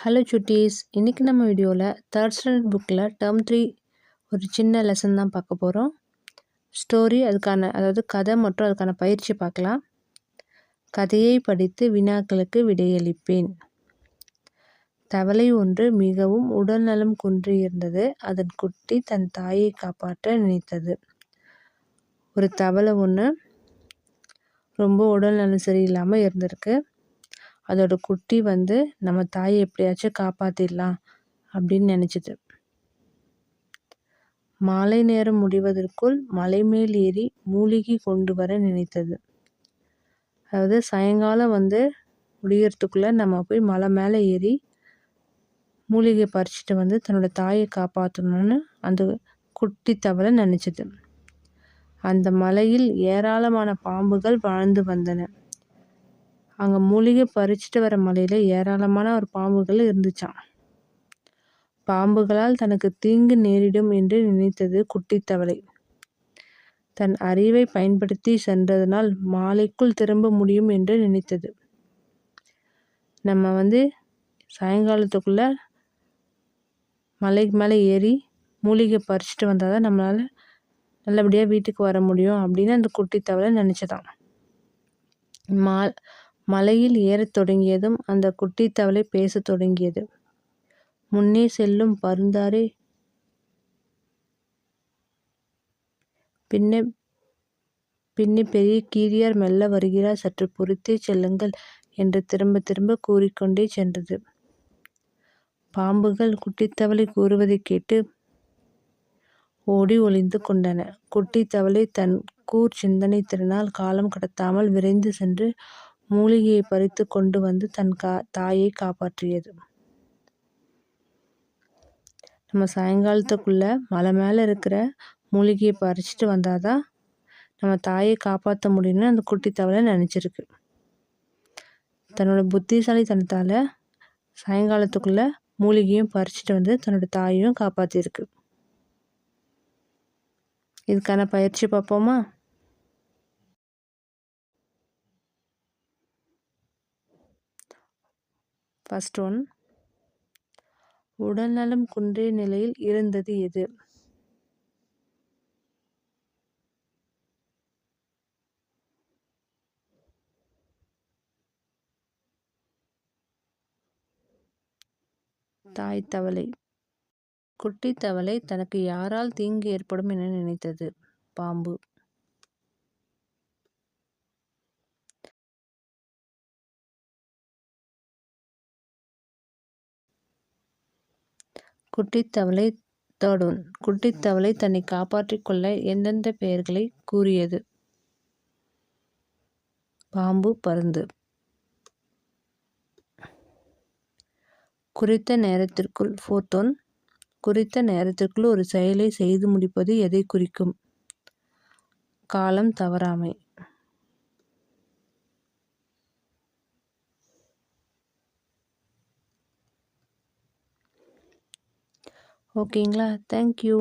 Hello சுட்டீஸ் இன்றைக்கி நம்ம வீடியோவில் தேர்ட் ஸ்டாண்டர்ட் புக்கில் டேர்ம் த்ரீ ஒரு சின்ன லெசன் தான் பார்க்க போகிறோம் ஸ்டோரி அதுக்கான அதாவது கதை மற்றும் அதுக்கான பயிற்சி பார்க்கலாம். கதையை படித்து வினாக்களுக்கு விடையளிப்பேன். தவளை ஒன்று மிகவும் உடல்நலம் குன்றியிருந்தது அதன் குட்டி தன் தாயை காப்பாற்ற நினைத்தது. ஒரு தவளை ஒன்று ரொம்ப உடல்நலம் சரியில்லாமல் இருந்திருக்கு. அதோட குட்டி வந்து நம்ம தாயை எப்படியாச்சும் காப்பாற்றிடலாம் அப்படின்னு நினச்சிது. மாலை நேரம் முடிவதற்குள் மலை மேல் ஏறி மூலிகை கொண்டு வர நினைத்தது. அதாவது சாயங்காலம் வந்து முடிகிறதுக்குள்ளே நம்ம போய் மலை மேலே ஏறி மூலிகை பறிச்சுட்டு வந்து தன்னோட தாயை காப்பாற்றணும்னு அந்த குட்டி தவளை நினச்சிது. அந்த மலையில் ஏராளமான பாம்புகள் வாழ்ந்து வந்தன. அங்கே மூலிகை பறிச்சுட்டு வர மலையில் ஏராளமான ஒரு பாம்புகள் இருந்துச்சான் பாம்புகளால் தனக்கு தீங்கு நேரிடும் என்று நினைத்தது குட்டித்தவளை தன் அறிவை பயன்படுத்தி சென்றதனால் மாலைக்குள் திரும்ப முடியும் என்று நினைத்தது. நம்ம வந்து சாயங்காலத்துக்குள்ளே மலைக்கு மேலே ஏறி மூலிகை பறிச்சுட்டு வந்தால் தான் நம்மளால் நல்லபடியாக வீட்டுக்கு வர முடியும் அப்படின்னு அந்த குட்டி தவளை நினச்சதான் மா மலையில் ஏறத் தொடங்கியதும் அந்த குட்டித் தவளை பேசத் தொடங்கியது. முன்னே செல்லும் பருந்தாரே பின்னே பின்னே பெரிய கீரியார் மெல்ல வருகிறார். சற்று பொறுத்தே செல்லுங்கள் என்று திரும்ப திரும்ப கூறிக்கொண்டே சென்றது. பாம்புகள் குட்டித்தவளை கூறுவதைக் கேட்டு ஓடி ஒளிந்து கொண்டன. குட்டித்தவளை தன் கூர் சிந்தனை திறனால் காலம் கடத்தாமல் விரைந்து சென்று மூலிகையை பறித்து கொண்டு வந்து தன் கா தாயை காப்பாற்றியது. நம்ம சாயங்காலத்துக்குள்ளே மலை மேலே இருக்கிற மூலிகையை பறிச்சுட்டு வந்தால் தான் நம்ம தாயை காப்பாற்ற முடியும்னு அந்த குட்டி தவளை நினச்சிருக்கு. தன்னோட புத்திசாலித்தனத்தால் சாயங்காலத்துக்குள்ளே மூலிகையும் பறிச்சுட்டு வந்து தன்னோட தாயையும் காப்பாற்றிருக்கு இதுக்கான பயிற்சி பார்ப்போமா? ஃபஸ்ட் ஒன் உடல்நலம் குன்றிய நிலையில் இருந்தது எது? தாய் தவளை. குட்டி தவளை தனக்கு யாரால் தீங்கு ஏற்படும் என நினைத்தது. பாம்பு. குட்டித்தவளை தேர்ட் குட்டித்தவளை தன்னை காப்பாற்றிக் கொள்ள எந்தெந்த பெயர்களை கூறியது? பாம்பு பருந்து. குறித்த நேரத்திற்குள் ஃபோட்டோன் குறித்த நேரத்திற்குள் ஒரு செயலை செய்து முடிப்பது எதை குறிக்கும்? காலம் தவறாமை. ஓகேங்களா? தேங்க்யூ.